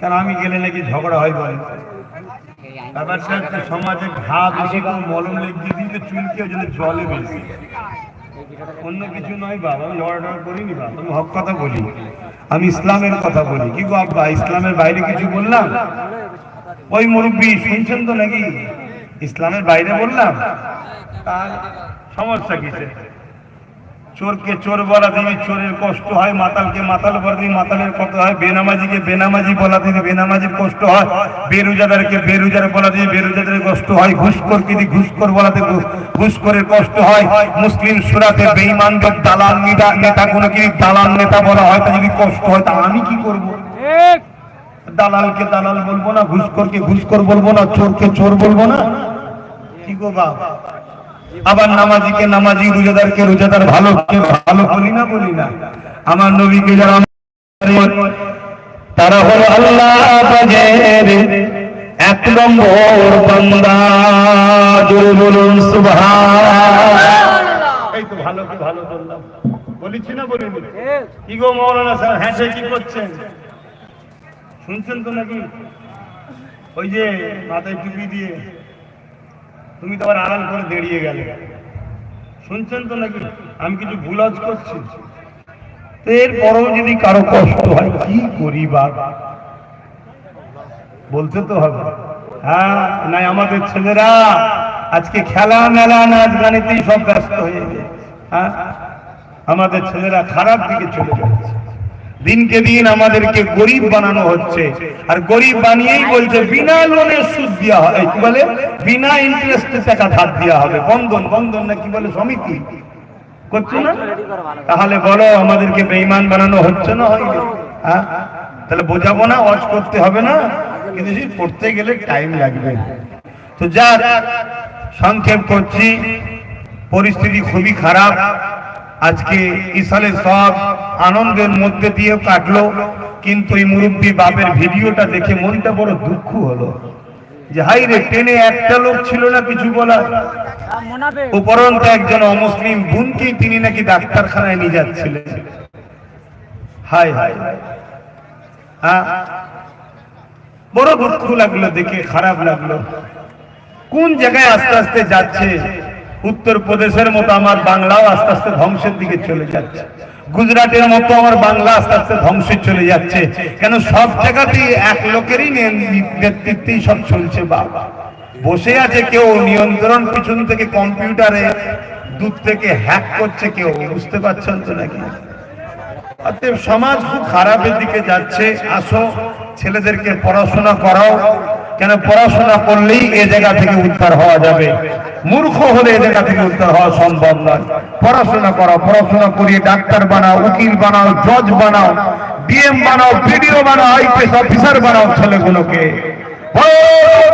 কেন আমি গেলে নাকি ঝগড়া হয় বলে ব্যাপারটা হচ্ছে সমাজে ঘা বেশি করে মলম লেগে দিতে চুলকে ওই জন্য জলে বেশি অন্য কিছু নয় বাবা আমি ঝগড়া টগড়া করিনি বাবা আমি হক কথা বলি। আমি ইসলামের কথা বলি। কি গো আব্বা ইসলামের বাইরে কিছু বললাম? ওই মুরব্বী শুনছেন তো নাকি? ইসলামের বাইরে বললাম? তার সমস্যা কিসে চোরকে চোর বলা দিবি চোরের কষ্ট হয় মাতালকে মাতাল বলা দিবি মাতালের কত হয় বেনামাজিকে বেনামাজি বলা দিবি বেনামাজির কষ্ট হয় বেরোজাদারকে বেরোজার বলা দিবি বেরোজাদারের কষ্ট হয় ঘুষখোর কি ঘুষখোর বলাতে ঘুষখোরের কষ্ট হয় মুসলিম সুরাতে বেঈমানদের দালাল নেতা নেতা কোনো কি দালাল নেতা বলা হয় তা যদি কষ্ট হয় তা আমি কি করব? দালালকে দালাল বলব না ঘুষখোরকে ঘুষখোর বলব না চোরকে চোর বলব না? কি গো বাবা আবার নামাজিকে নামাজি রোজাদারকে রোজাদার ভালো ভালো বলি না বলি না। আমার নবীকে যারা তারা হলো আল্লাহ এক নম্বর বান্দা। জোরে বলুন হ্যাঁ শুনছেন তো নাকি? ওই যে মাথায় টুপি দিয়ে। তুমি তো আবার আড়াল করে দাঁড়িয়ে গেলে। শুনছেন তো নাকি? আমি কিছু ভুলাজ করছি। এরপরেও যদি কারও কষ্ট হয়, কি করি বাবা বলতে তো হবে। হ্যাঁ নাই আমাদের ছেলেরা আজকে খেলা, মেলা, নাচ, গানেতেই সব ব্যস্ত হয়ে গেছে। হ্যাঁ আমাদের ছেলেরা খারাপ দিকে চলে যাচ্ছে। দিনকে দিন আমাদেরকে গরিব বানানো হচ্ছে। আর গরিব বানিয়েই বলছে, বিনা লোনে সুদ দেওয়া হয়। কি বলে? বিনা ইন্টারেস্টে টাকা ধার দেওয়া হবে। বন্ধন বন্ধন না কি বলে? সমিতি। করছে না? তাহলে বলো, আমাদেরকে বেইমান বানানো হচ্ছে না হয়নি? হ্যাঁ? তাহলে বোঝাবো না, ওয়াজ করতে হবে না। কিন্তু পড়তে গেলে টাইম লাগবে। তো যা সংক্ষেপ করছি। পরিস্থিতি খুবই খারাপ। আজকে ইসালে সব আনন্দের মধ্যে দিয়ে কাটলো। কিন্তু এই মুরব্বী বাপের ভিডিওটা দেখে মনটা বড় দুঃখ হলো। যে হাই রে ট্রেনে একটা লোক ছিল না কিছু বলার? উপরন্ত একজন অমুসলিম বোনকেই তিনি নাকি ডাক্তারখানায় নিয়ে যাচ্ছিলেন। হাই হাই হ্যাঁ? বড় দুঃখ লাগল, দেখে খারাপ লাগল। কোন জায়গায় আস্তে আস্তে যাচ্ছে? উত্তর প্রদেশের মতো আমার বাংলাও আস্তে আস্তে ধ্বংসের দিকে চলে যাচ্ছে। গুজরাটের মতো আমার বাংলা আস্তে আস্তে ধ্বংসে চলে যাচ্ছে। কেন সব জায়গাতেই এক লোকেরই নেতৃত্বেই সব চলছে বাবা বসে আছে কেউ নিয়ন্ত্রণ পিছন থেকে কম্পিউটারে, দূর থেকে হ্যাক করছে কেউ, বুঝতে পারছেন তো নাকি? সমাজ খুব খারাপের দিকে যাচ্ছে। আসো, ছেলেদেরকে পড়াশোনা করাও। কেন পড়াশোনা করলেই এ জায়গা থেকে উদ্ধার হওয়া যাবে? মূর্খ হলে এ জায়গা থেকে হওয়া সম্ভব নয়। পড়াশোনা করাও পড়াশোনা করিয়ে ডাক্তার বানাও, উকিল বানাও, জজ বানাও, ডিএম বানাও, বিডিও বানাও, আইপিএস অফিসার বানাও ছেলেগুলোকে।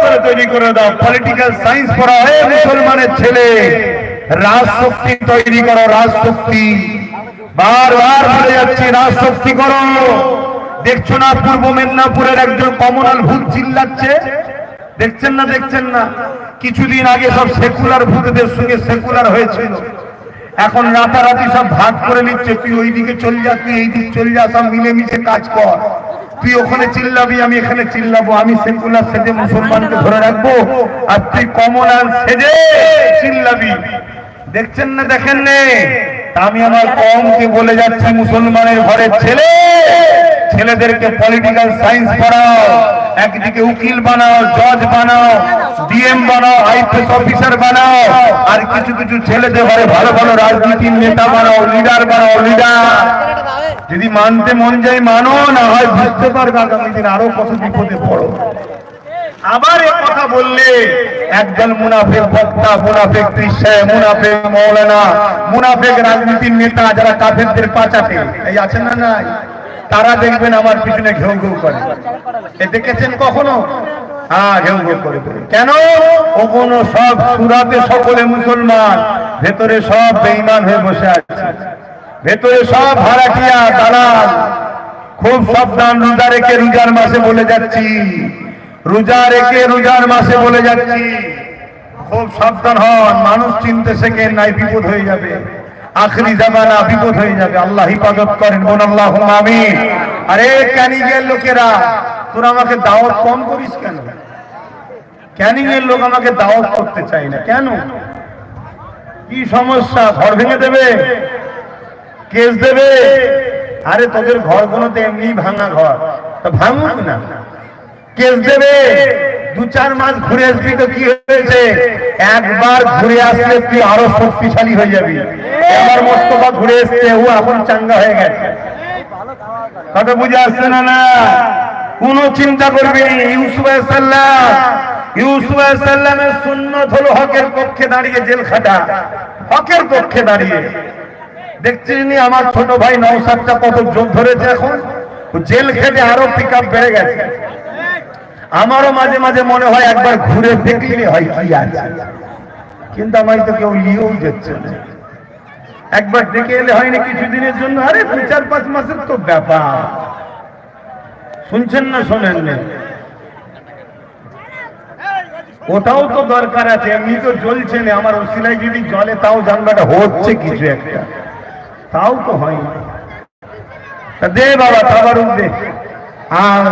করে তৈরি করে দাও পলিটিক্যাল সায়েন্স পড়াও হে মুসলমানের ছেলে। রাজশক্তি তৈরি করো, রাজশক্তি। বারবার বলে যাচ্ছি রাজশক্তি করো দেখছ না, পূর্ব মেদিনীপুরের একজন কমনাল ভূত চিল্লাচ্ছে? দেখছেন না দেখছেন না? কিছুদিন আগে সব সেকুলার ভূতদের সঙ্গে সেকুলার হয়েছিল। এখন রাতারাতি সব ভাগ করে নিচ্ছে। তুই ওইদিকে চল যা, তুই এই দিক চল যা, সব মিলেমিশে কাজ কর। তুই ওখানে চিল্লাবি, আমি এখানে চিল্লাবো। আমি সেকুলার সেজে মুসলমানকে ধরে রাখব। আর তুই কমনাল সেজে চিল্লাবি। দেখছেন না, দেখেন নে? আমি আমার কমকে বলে যাচ্ছি, মুসলমানের ঘরের ছেলে। ছেলেদেরকে পলিটিক্যাল সায়েন্স পড়াও, একদিকে উকিল বানাও জজ বানাও ডিএম বানাও আইপিএস অফিসার বানাও, আর কিছু কিছু ছেলেদের ঘরে ভালো ভালো রাজনীতির নেতা বানাও লিডার বানাও লিডার যদি মানতে মন যায়, মানো, না হয় বুঝতে পারবে আগামী দিন আরও কত বিপদে পড়ো। আবার এ কথা বললে, একজন মুনাফেক বক্তা, মুনাফেক কৃষ্ণায় মুনাফেক মৌলানা, মুনাফেক রাজনীতির নেতা যারা কাফেরদের পাচাতে, এই আছেন না নাই? তারা দেখবেন আমার পিছনে ঘেউ ঘেউ করে। এ দেখেছেন কখনো? হ্যাঁ ঘেউ ঘেউ করে। কেন? ও সব সুরাতে সকলে মুসলমান, ভেতরে সব বেঈমান হয়ে বসে আছে। ভেতরে সব ভাড়াটিয়া দালাল। খুব সাবধান, রোজা রেখে রোজার মাসে বলে যাচ্ছি রোজা রেখে রোজার মাসে বলে যাচ্ছি, খুব সাবধান হন, মানুষ চিনতে শেখেন নাই বিপদ হয়ে যাবে। আখরি জামানা বিপদ হয়ে যাবে। আল্লাহ হিফাজত করেন বোন আল্লাহ আমিন। আরে ক্যানিগের লোকেরা, তোরা আমাকে দাওয়াত কম করিস কেন? ক্যানিং এর লোক আমাকে দাওয়াত করতে চাই না। কেন? কি সমস্যা? ঘর ভেঙে দেবে? কেস দেবে? আরে তোদের ঘরগুলো তো এমনি ভাঙা ঘর। তা ভাঙুক না। কেস দেবে। দু চার মাস ঘুরে আসবি তো কি হয়েছে? একবার ঘুরে আসলে তুই আরও শক্তিশালী হয়ে যাবি। আমার মোস্তফা ঘুরে এসছে, ও এখন চাঙ্গা হয়ে গেছে। কথা বুঝে আসছে না না? কোন চিন্তা করবি না। ইউসুফ সাল্লাম ইউসুফ সাল্লামের সুন্নত হলো হকের পক্ষে দাঁড়িয়ে জেল খাটা। হকের পক্ষে দাঁড়িয়ে। দেখছিস আমার ছোট ভাই নৌসাদটা কত জোর ধরেছে এখন? জেল খেটে আরও পিক বেড়ে গেছে। আমারও মাঝে মাঝে মনে হয় একবার ঘুরে দেখলে হয় কি আছে। কিন্তু আমায় তো কেউ নিয়েও যাচ্ছে না। একবার দেখে এলে হয়নি কিছুদিনের জন্য। আরে দু চার, পাঁচ মাসের তো ব্যাপার। শুনছেন না, শোনেন না। ওটাও তো দরকার আছে, এমনি তো জ্বলছে না। আমার ওসিলাই যদি জলে তাও জানবাটা হচ্ছে কিছু একটা। তাও তো হয়নি। তা দে বাবা তাবারুক দে। আর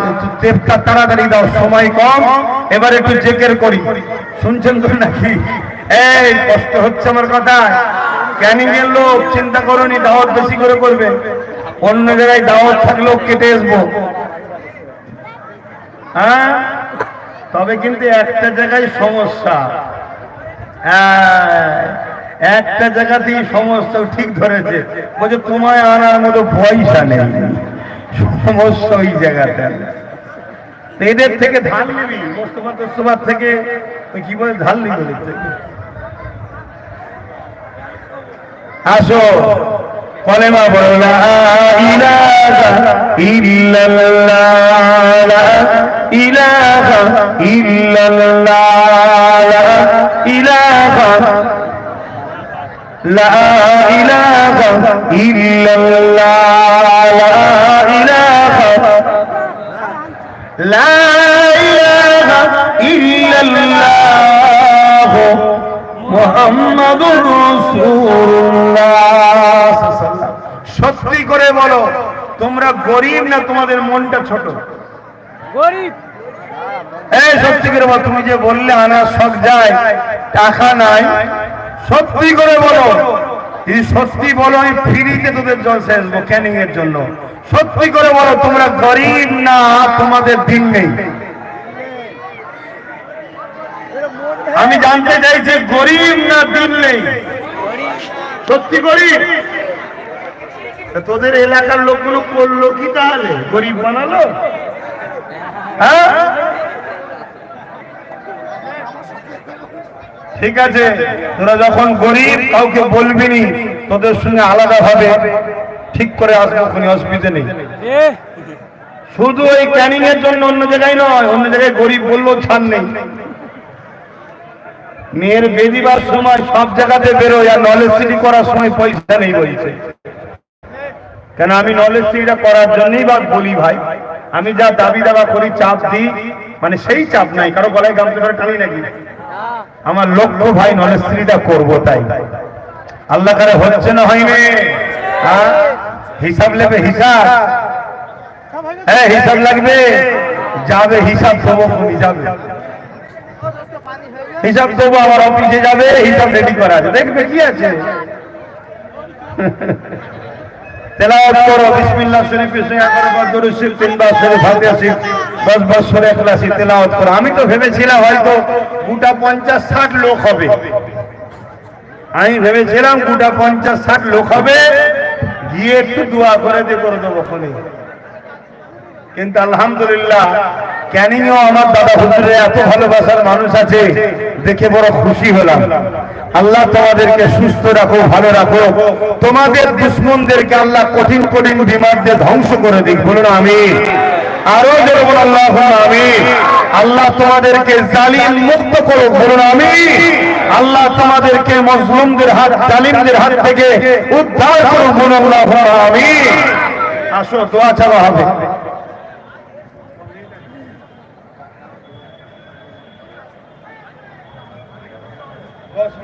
তাড়াতাড়ি দাও সময় কম। এবার একটু চেকের করি। শুনছেন তো নাকি? এই কষ্ট হচ্ছে আমার কথা। ক্যানিং এর লোক চিন্তা করনি দাওয়াত বেশি করে করবে। অন্য জায়গায় দাওয়াত থাকলেও কেটে আসব। হ্যাঁ? তবে কিন্তু একটা জায়গায় সমস্যা। হ্যাঁ, একটা জায়গাতেই সমস্যা ঠিক ধরেছে। বলছে তোমায় আনার মতো পয়সা নেই। সমস্যা ওই জায়গাটা তো এদের থেকে ধান নিবি মোস্তফা থেকে কি বলে, ধান নিবি আসো, কলেমা লা ইলাহা ইল্লাল্লাহ। সত্যি করে বলো তোমরা গরিব না তোমাদের মনটা ছোট? গরিব। এই সত্যি করে বলো তুমি যে বললে আনার শখ যায় টাকা নাই সত্যি করে বলো। যদি সত্যি বলো আমি ফ্রিতে তোদের জলসে আসব ক্যানিং এর জন্য। সত্যি করে বলো তোমরা গরিব না তোমাদের দিন নেই। আমি জানতে চাইছি গরিব না দিন নেই? সত্যি গরিব? তোদের এলাকার লোকগুলো করল কি তাহলে? গরিব বানালো? হ্যাঁ? ঠিক আছে তোরা যখন গরিব কাউকে বলবি নি তোদের সঙ্গে আলাদা ভাবে। ঠিক করে আসব কোনো অসুবিধা নেই। শুধু ওই ক্যানিং এর জন্য অন্য জায়গায় নয় অন্য জায়গায় গরিব বললেও ছাড় নেই। মেয়ের বেদিবার সময় সব জায়গাতে বেরোয় আর নলেজ সিটি করার সময় পয়সা নেই বলছে। কেন আমি নলেজ সিটিটা করার জন্যই বা বলি ভাই? আমি যা দাবি দাবা করি, চাপ দিই মানে সেই চাপ নাই। কারও গলায় গামছা করে টানি নাকি? আমার লক্ষ্য ভাই নলেজ সিটিটা করব তাই। আল্লাহ কারে হচ্ছে না হয়নি হ্যাঁ? হিসাব নেবে হিসাব। হ্যাঁ হিসাব লাগবে। যাবে হিসাব তুমি যাবে হিসাব দেবো, আমার অফিসে যাবে, হিসাব রেডি করা আছে। দেখবে কি আছে? আমি তো ভেবেছিলাম হয়তো গোটা পঞ্চাশ ষাট লোক হবে। আমি ভেবেছিলাম গোটা পঞ্চাশ ষাট লোক হবে। গিয়ে একটু দোয়া করে দিয়ে করে দেবো কিন্তু আলহামদুলিল্লাহ ক্যানিংও আমার দাদা হুজুরে এত ভালোবাসার মানুষ আছে, দেখে বড় খুশি হলাম। আল্লাহ তোমাদেরকে সুস্থ রাখো, ভালো রাখো। তোমাদের দুশ্মনদেরকে আল্লাহ কঠিন কঠিন বিমার দিয়ে ধ্বংস করে দিক। বলুন আমি আরও বলুন, আল্লাহ আমি আল্লাহ তোমাদেরকে জালিম মুক্ত করো বলুন আমি আল্লাহ তোমাদেরকে মজলুমদের হাত, জালিমদের হাত থেকে উদ্ধার করো বলুন আমি আসো, দোয়া চাওয়া হবে দশ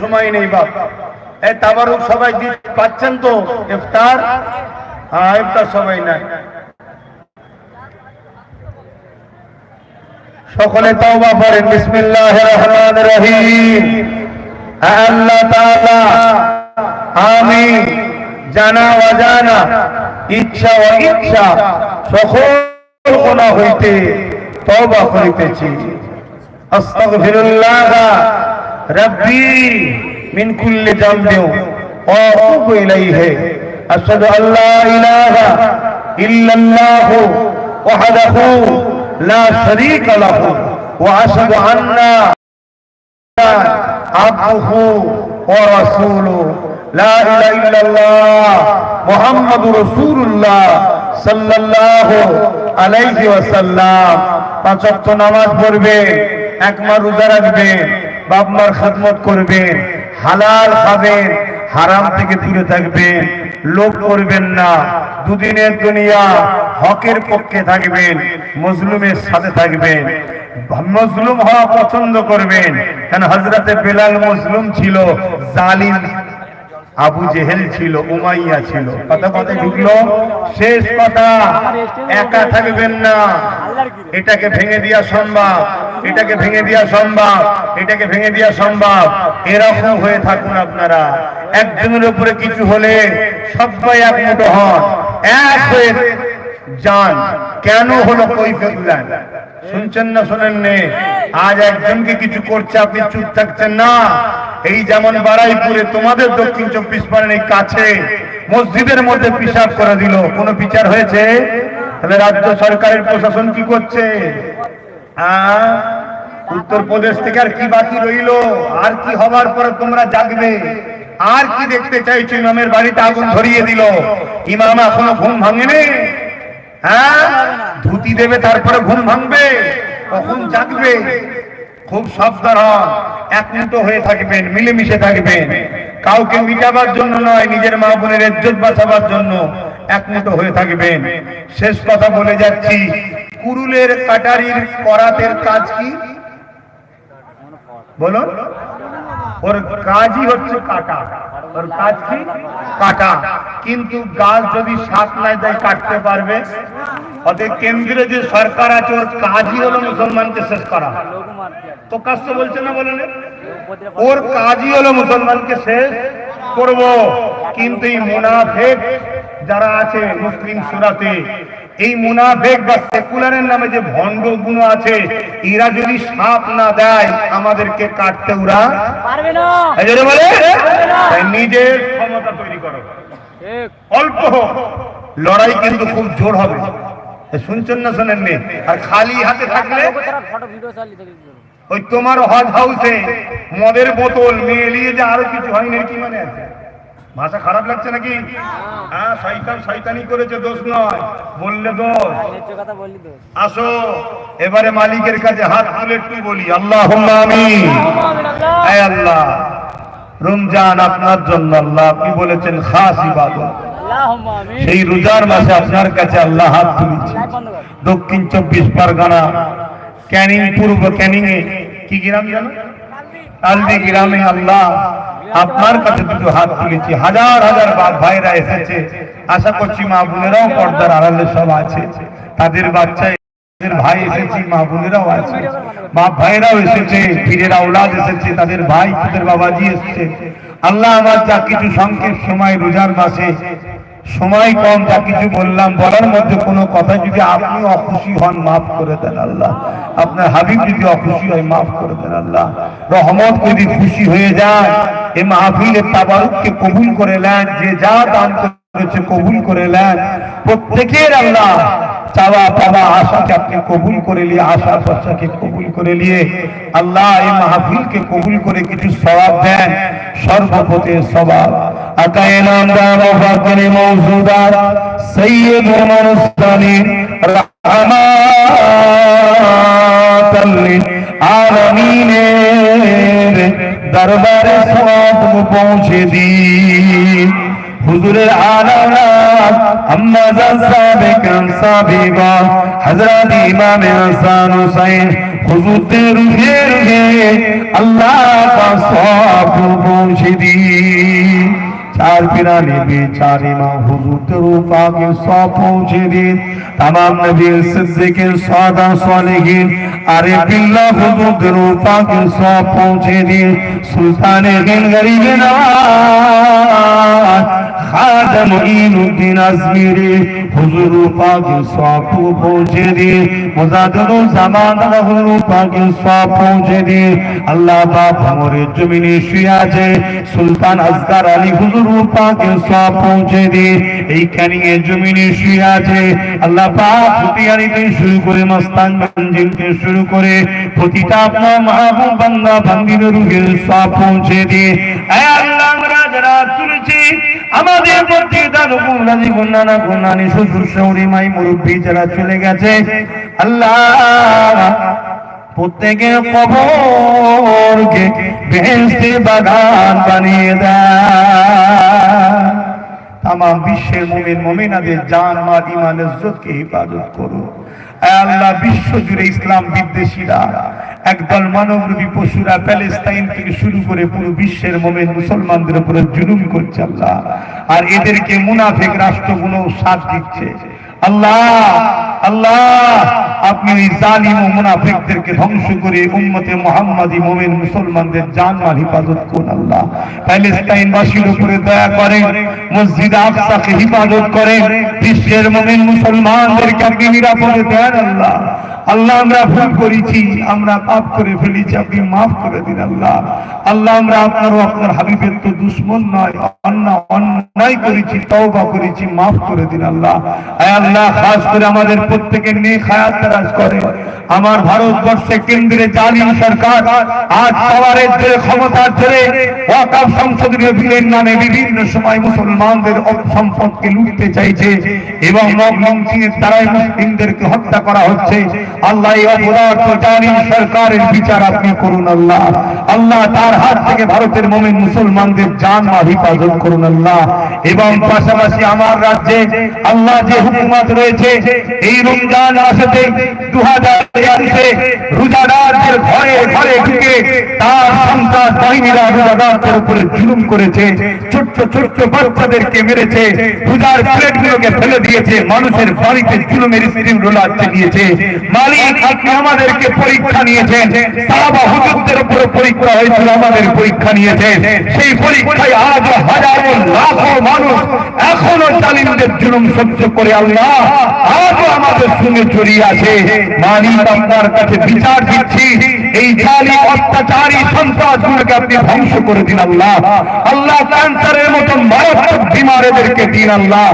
সময় নেই বাপ। সবাই পাচ্ছেন তো? ইফতার? হ্যাঁ ইফতার সবাই নাই সকলে আমি জানা, অজানা, ইচ্ছা ও ইচ্ছা সকল হইতে তওবা করিতেছি। আস্তাগফিরুল্লাহ। রাব্বি মিন কুল্লি যামবি ওয়া আতুবু ইলাইহি আশহাদু আল্লা ইলাহা ইল্লাল্লাহু ওয়াহদাহু লা শারীকা লাহু ওয়া আশহাদু আন্না عبده ورسوله لا اله الا الله محمد رسول الله صلى الله عليه وسلم পাঁচ ওয়াক্ত নামাজ পড়বেন এক মাস রোজা রাখবেন বাপ মার খেদমত করবেন, হালাল খাবেন, হারাম থেকে দূরে থাকবেন, লোভ করবেন না। দুদিনের দুনিয়া হকের পক্ষে থাকবেন, মজলুমের সাথে থাকবেন। মজলুম হওয়া পছন্দ করবেন। কেন হজরতে বেলাল মজলুম ছিল, জালিম, আবু জেহেল ছিল, উমাইয়া ছিল। কথা কথা ঢুকলো? শেষ কথা, একা থাকবেন না। এটাকে ভেঙে দেওয়া সম্ভব। এটাকে ভেঙে দেওয়া সম্ভব, এটাকে ভেঙে দেওয়া সম্ভব। এরকম হয়ে থাকুন আপনারা। একজনের উপরে কিছু হলে সবাই এক মুঠো হন। এক হয়ে যান। কেন হলো কই ফেললেন শুনছেন না শোনেন নে আজ একজনকে কিছু করছে, আপনি চুপ থাকছেন না। এই যেমন বারাইপুরে তোমাদের দক্ষিণ চব্বিশ পরগনার কাছে মসজিদের মধ্যে পিসাব করে দিল। কোনো বিচার হয়েছে? তাহলে রাজ্য সরকারের প্রশাসন কি করছে? আহ? উত্তরপ্রদেশ থেকে আর কি বাকি রইল? আর কি হবার পরে তোমরা জাগবে? আর কি দেখতে চাইছো ইমামের বাড়িতে আগুন ধরিয়ে দিল। ইমাম এখনও ঘুম ভাঙেনি? হ্যাঁ ধুতি দেবে, তারপরে ঘুম ভাঙবে। কখন জাগবে? খুব সাবধান। হন একমুটো হয়ে থাকবেন, মিলেমিশে থাকবেন। কাউকে মিটাবার জন্য নয়, নিজের মা বোনের ইজ্জত বাঁচাবার জন্য একমুটো হয়ে থাকবেন। শেষ কথা বলে যাচ্ছি। কুরুলের কাটারির করাতের কাজ কি? বলুন ওর কাজই হচ্ছে কাটা। ওর কাজ কি? কাটা। কিন্তু গাছ যদি সাপ নাই দেয়, কাটতে পারবে। অতএব কেন্দ্রে যে সরকার আছে, ওর কাজই হলো মুসলমানকে শেষ করা। তো বলছে না বলেন ওর কাজই হলো মুসলমানকে শেষ করব। কিন্তু এই মুনাফেক যারা আছে, মুসলিম সুরাতে এই মুনাফেক বা সেকুলারের নামে যে ভণ্ড গুণ আছে এরা যদি সাপ না দেয় আমাদেরকে কাটতে ওরা পারবে না। নিজের ক্ষমতা তৈরি করো। অল্প হোক লড়াই কিন্তু খুব জোর হবে। শুনছেন না শোনেননি আর খালি হাতে থাকলে? ওই তোমার হজ হাউসে মদের বোতল মেলিয়ে যে আরও কিছু হয়নি কি মানে আছে? ভাষা খারাপ লাগছে নাকি? হ্যাঁ শয়তান শয়তানি করেছে দোষ নয়। বললে দোষ। আসো এবারে মালিকের কাছে হাত তুলে একটু বলি। আল্লাহ আল্লাহ। রমজান আপনার জন্য আল্লাহ আপনি বলেছেন খাস ইবাদত। সেই রোজার মাসে আপনার কাছে আল্লাহ হাত তুলেছি। দক্ষিণ চব্বিশ পরগনা ক্যানিং পূর্ব ক্যানিং এ কি গ্রাম জানো? তালদি গ্রামে আল্লাহ আপনার কাছে দুটো হাত তুলেছি। হাজার হাজার ভাইরা এসেছে। আশা করছি মা বোনেরাও পর্দার আড়ালে সব আছে। তাদের বাচ্চা ভাই এসেছে, মা বোনেরাও আছে। মা ভাইরাও এসেছে, পীরের আওলাদ এসেছে, তাদের ভাই, তাদের বাবাজি এসেছে। আল্লাহ আমার যা কিছু সংক্ষেপ সময় রোজার মাসে সময় কম যা কিছু বললাম, বলার মধ্যে কোনো কথা যদি আপনি অখুশি হন, মাফ করে দেন আল্লাহ। আপনার হাবিব যদি অখুশি হয়, মাফ করে দেন আল্লাহ। রহমত যদি খুশি হয়ে যায়, এ মাহফিলের তাবারুককে কবুল করে নেন, যে যা দান করেছে কবুল করে নেন। প্রত্যেকের আল্লাহ চাওয়া পাওয়া আশাকে আপনি কবুল করে নিয়ে, আশা প্রত্যাশাকে কবুল করে নিয়ে আল্লাহ এই মাহফিলকে কবুল করে কিছু সবাব দেন। সর্বপথে সবাব দরবারে পৌঁছে দিন। হুজুরের আলানাত আম্মা জান সাবেকান সাবিবা হযরত ইমাম হাসান হুসাইন, হুজুরদের রুহে রুহে আল্লাহ পাক সব পৌঁছে দিন। তার পিরানি বেচারি মা হুজুরদের পাকে সব পৌঁছে দিন। তামাম নবী সিদ্দিকের সাদা সলিহীন আরে বিল্লা হুজুরদের পাকে সব পৌঁছে দিন। সুলতানে দিন গরিবে নওয়াজ খাদেম ইনুদ্দিন আজমিরি হুজুর পাকে সব পৌঁছে দিন। মুজাদুল জামান হুজুর পাকে সব পৌঁছে দিন। আল্লাহ বাপ আমরের জমিনে শুয়ে আছে। সুলতান আজগার আলী হুজুর পাকে সব পৌঁছে দিয়ে জমিনে শুয়ে আছে। আল্লাহ শুরু করে, মস্তান শুরু করে, প্রতিটা আপনার মাহবুব বান্দা বান্দির সব পৌঁছে দিয়ে আল্লাহ যারা আমাদের মুরব্বী যারা চলে গেছে, আল্লাহ প্রত্যেকের কবরকে বেহেস্তে বাগান বানিয়ে দেয়। তাম বিশ্বের মুমিন মুমিনাদের জান, মাল ইমান ইজ্জতকে হেফাজত আয় আল্লাহ, বিশ্ব জুড়ে ইসলাম বিদ্বেষীরা, একদল মানবরূপী পশুরা প্যালেস্তাইন থেকে শুরু করে পুরো বিশ্বের মোমেন মুসলমানদের উপরে জুলুম করছে আল্লাহ। আর এদেরকে মুনাফেক রাষ্ট্রগুলো সাথ দিচ্ছে। আল্লাহ আল্লাহ আপনি ওই জালিম ও মুনাফিকদেরকে ধ্বংস করে উম্মতে মোহাম্মদী মুমিন মুসলমানদের জানমাল হিফাজত করুন আল্লাহ। প্যালেস্তাইন বাসীর উপরে দয়া করেন, মসজিদ আফসাকে হিফাজত করেন, বিশ্বের মুমিন মুসলমানদেরকে আপনি নিরাপদে দেন আল্লাহ। আল্লাহ, আমরা ভুল করেছি, আমরা পাপ করে ফেলেছি, আপনি মাফ করে দিন আল্লাহ। আল্লাহ, আমরা আপনার আপনার হাবিবের তো দুশ্মন নয়, অন্য, অন্যায় করেছি, তওবা করেছি, মাফ করে দিন আল্লাহ। আয় আল্লাহ, খাস করে আমাদের প্রত্যেকের নিয়ে খায়াত তারাজ করে। আমার ভারতবর্ষে কেন্দ্রে জালিম সরকার, আজ পাওয়ারের ধরে ক্ষমতার ধরে ওয়াকাফ সংসদীয় বিলের নামে বিভিন্ন সময় মুসলমানদের সম্পদকে লুটতে চাইছে এবং মমসিংহের দ্বারাই মুসলিমদেরকে হত্যা করা হচ্ছে। আল্লাহ এই সরকারের বিচার আপনি করুন আল্লাহ। আল্লাহ তার হাত থেকে ভারতের মোমিন মুসলমানদের জান মা হিফাজত করুন আল্লাহ। এবং পাশাপাশি আমার রাজ্যে আল্লাহ যে হুকুমত রয়েছে, এই রমজান মাসেতে দু হাজার ঘরে ঘরে ঢুকে তার সন্ত্রাস বাহিনীরা রোজাদারদের উপরে জুলুম করেছে, ছোট্ট ছোট্ট বাচ্চাদেরকে মেরেছে, রোজার প্লেটগুলোকে ফেলে দিয়েছে, মানুষের বাড়িতে জুলুমের স্ত্রীম রোলাচ্ছে দিয়েছে বিচার দিচ্ছি, এই জালি অত্যাচারী সন্ত্রাসগুলোকে আপনি ধ্বংস করে দিন আল্লাহ। আল্লাহ ক্যান্সারের মতো মারাত্মক বিমার এদেরকে দিন আল্লাহ।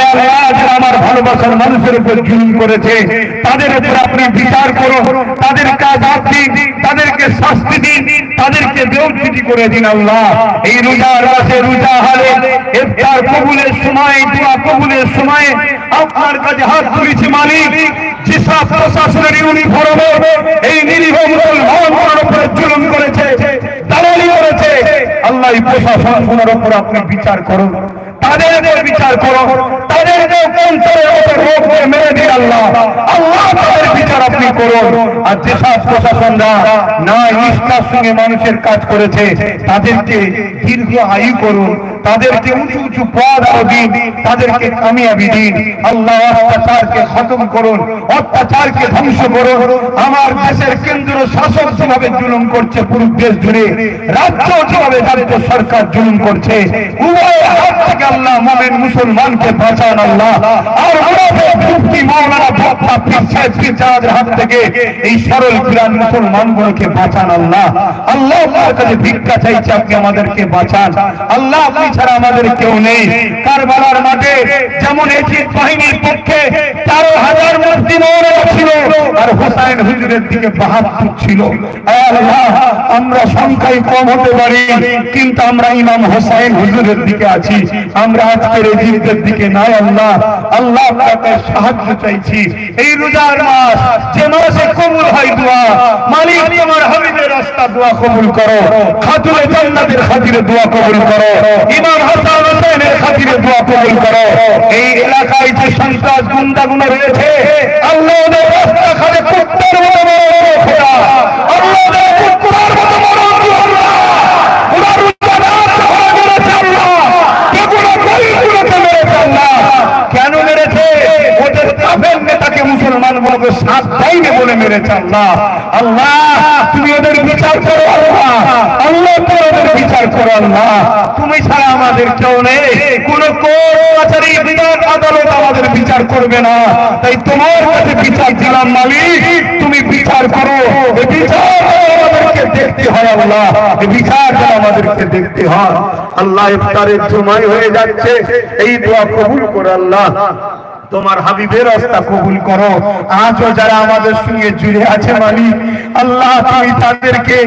আল্লাহ আমার ভালোবাসার মানুষের উপর জুলুম করেছে, তাদের উপর আপনি বিচার করুন। তাদের কাজ আপনি, তাদেরকে শাস্তি দিন, তাদেরকে দেউচিতি করে দিন আল্লাহ। এই রোজার মাসে রোজা হালে। ইফতার কবুলের সময়, দোয়া কবুলের সময়। আপনার কাছে হাত তুলেছি মালিক। যেসব প্রশাসনের ইউনিফর্মে, এই নিরীহ মুসলমানগুলোর উপরে জুলুম করেছে, দালালি করেছে, আল্লাহ এই প্রশাসনগুলোর উপর আপনি বিচার করুন। তাদের বিচার করো তাদের যে ক্যান্সারের মতো রোগ দিয়ে মেরে দিন আল্লাহ আল্লাহ তাদের বিচার আপনি করুন। আর যেসব প্রশাসনরা না নিষ্ঠার সঙ্গে মানুষের কাজ করেছে তাদেরকে দীর্ঘ আয়ু করুন। তাদেরকে উঁচু উঁচু পদ আরও দিন, তাদেরকে কামিয়াবি দিন। আল্লাহ অত্যাচারকে খতম করুন, অত্যাচারকে ধ্বংস করুন। আমার দেশের কেন্দ্র শাসক যেভাবে জুলুম করছে পুরো দেশ জুড়ে, রাজ্য যেভাবে রাজ্য সরকার জুলুম করছে, উভয় হাত থেকে আল্লাহ মোমেন মুসলমানকে বাঁচান আল্লাহ। আর মুফতি হাত থেকে এই সরল পিরান মুসলমানগুলোকে বাঁচান আল্লাহ। আল্লাহ আপনার কাছে ভিক্ষা চাইছে, আপনি আমাদেরকে বাঁচান। আল্লাহ আপনি ছাড়া আমাদের কেউ নেই। কারবালার মাঠে যেমন এজিদ বাহিনীর পক্ষে চারো হাজার মাওলানা ছিল, আর হোসাইন হুজুরের দিকে বাহাত্তর ছিল। আমরা সংখ্যায় কম হতে পারি, কিন্তু আমরা ইমাম হোসাইন হুজুরের দিকে আছি। আমরা আজকের এই এজিদের দিকে নাই, আল্লাহ। আল্লাহ আপনাকে সাহায্য চাইছি। এই রোজার মাস, যে মাসে কবুল হয় দোয়া, মালিক তোমার হাবিবের রাস্তা দোয়া কবুল করো। খাতুলে জান্নাতের খাতিরে দোয়া কবুল করো। ইমাম হাসান হোসেনের খাতিরে দোয়া কবুল করো। এই এলাকায় যে সন্ত্রাস গুন্ডাগুলো রয়েছে, আল্লাহ ওদের রাস্তা কুত্তার মতো বড় বড় খোদা আল্লাহ ওদের কুত্তার মতো বড় আল্লাহ ওরা রোজাদার ধরা করেছে আল্লাহ এগুলো গরিবগুলোকে মেরেছে আল্লাহ কেন মেরেছে ওদের কাফের নেতাকে মুসলমানগুলোকে সাথ দেয়নি বলে মেরেছে ফেলেছে আল্লাহ। আল্লাহ, তুমি ওদের বিচার করো, আল্লাহ। আল্লাহ তুমি ওদের বিচার করো, আল্লাহ। তুমি ছাড়া আমাদের কেউ নেই। কোন কর্মচারী বিধান আদালত আমাদের বিচার করবে না। তাই তোমার কাছে বিচার দিলাম, মালিক। তুমি বিচার করো। বিচার আমাদেরকে দেখতে হয়, আল্লাহ। বিচার যেন আমাদেরকে দেখতে হয়। আল্লাহ ইফতারের সময় হয়ে যাচ্ছে। এই দোয়া কবুল করে, আল্লাহ। তোমার হাবিবের রাস্তা কবুল করো। আজও যারা আমাদের সঙ্গে জুড়ে আছে মালিক, আল্লাহ তুমি তাদেরকে,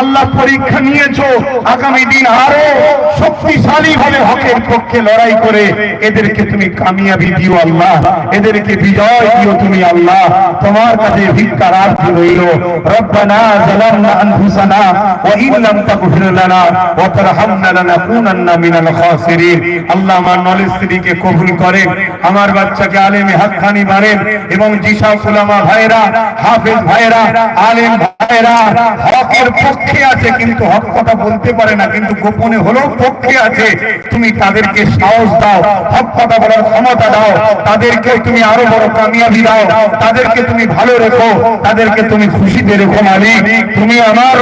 আল্লাহ পরীক্ষা নিয়েছো, আগামী দিন আরও শক্তিশালী ভাবে হকের পক্ষে লড়াই করে। এদেরকে তুমি কামিয়াবি দিও আল্লাহ, এদেরকে বিজয় দিও তুমি আল্লাহ। তোমার কাছে ভিক্ষার আর্থী রইল। রব্বানা জালামনা আনফুসানা ওয়া ইন লাম তাগফির লানা ওয়া তারহামনা লানাকুনান্না মিনাল খাসিরিন। আল্লাহ আমার নলেজ কবুল করেন। আমার বাচ্চাকে আলেমে হাক্কানি বাড়েন এবং জিসা উলামা ভাইরা হাফেজ ভাইরা আলেম ভাইরা হকের পক্ষে আছে কিন্তু হক কথা বলতে পারে না, কিন্তু গোপনে হলেও পক্ষে আছে। তুমি তাদেরকে সাহস দাও হক কথা বলার ক্ষমতা দাও, তাদেরকে তুমি আরও বড় কামিয়াবি দাও, তাদেরকে তুমি ভালো রেখো, তাদেরকে তুমি খুশিতে রেখো মালিক। তুমি আমার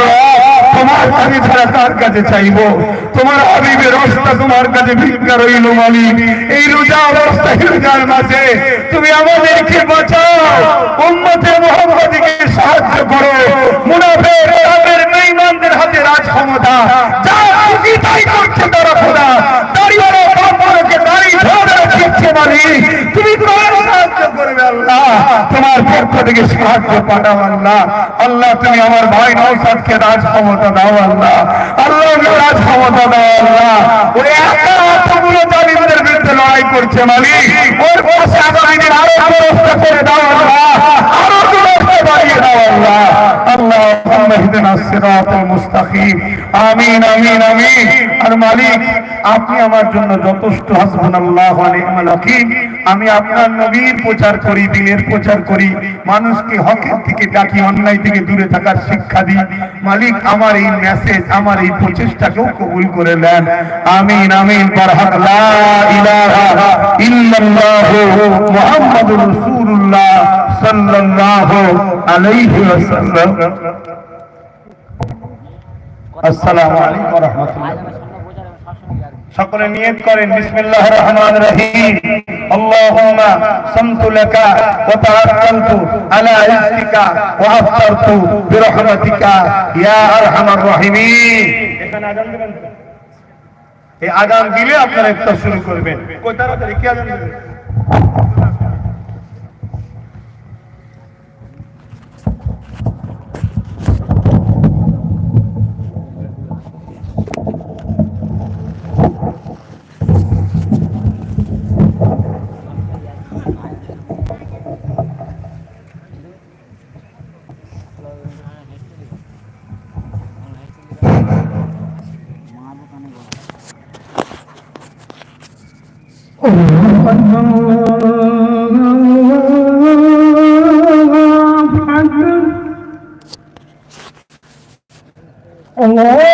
তোমার কাছে ছাড়া কার কাছে চাইব? তোমার হাবিবের রাস্তা তোমার কাছে ভিক্ষা রইল মালিক। এই রোজা অবস্থায় রোজার মাঝে তুমি আমাদেরকে বাঁচাও। উম্মতে মোহাম্মদকে সাহায্য করো। মুনাফের বেঈমানদের হাতে রাজ ক্ষমতা তোমার সাহায্য আল্লাহ। তুমি আমার ভাই নৌসাদকে রাজ ক্ষমতা দাও আল্লাহ। আল্লাহ রাজ ক্ষমতা দাও আল্লাহ। লড়াই করছে মালিক ওর পাশে আগামী দিন আরও ব্যবস্থা করে দাও আল্লাহ আরও ব্যবস্থা বাড়িয়ে দাও আল্লাহ আল্লাহ اهدنا الصراط المستقيم আমিন আমিন আমিন আর মালিক আপনি আমার জন্য যথেষ্ট হাসবুনাল্লাহু ওয়া নি'মাল ওয়াকিল আমি আপনার নবীর প্রচার করি দিনের প্রচার করি মানুষকে হকের থেকে ডাকি অন্যায় থেকে দূরে থাকার শিক্ষা দিই মালিক আমার এই মেসেজ আমার এই প্রচেষ্টাকেও কবুল করে নেন আমিন আমিন বারহাক লা ইলাহা ইল্লাল্লাহ মুহাম্মাদুর রাসূলুল্লাহ সাল্লাল্লাহু আলাইহি ওয়াসাল্লাম আসসালামু আলাইকুম রাহমাতুল্লাহ। সকলে নিয়ত করেন রহিম। আল্লাহুম্মা সামতু লাকা ওয়া আলা রিজকিকা ওয়া আফতারতু বিরহমাতিকা, ইয়া আরহামার এখানে দিবেন এই আযান দিলে আপনারা ইফতার শুরু করবেন। তাড়াতাড়ি, কি দিবেন? Whoa!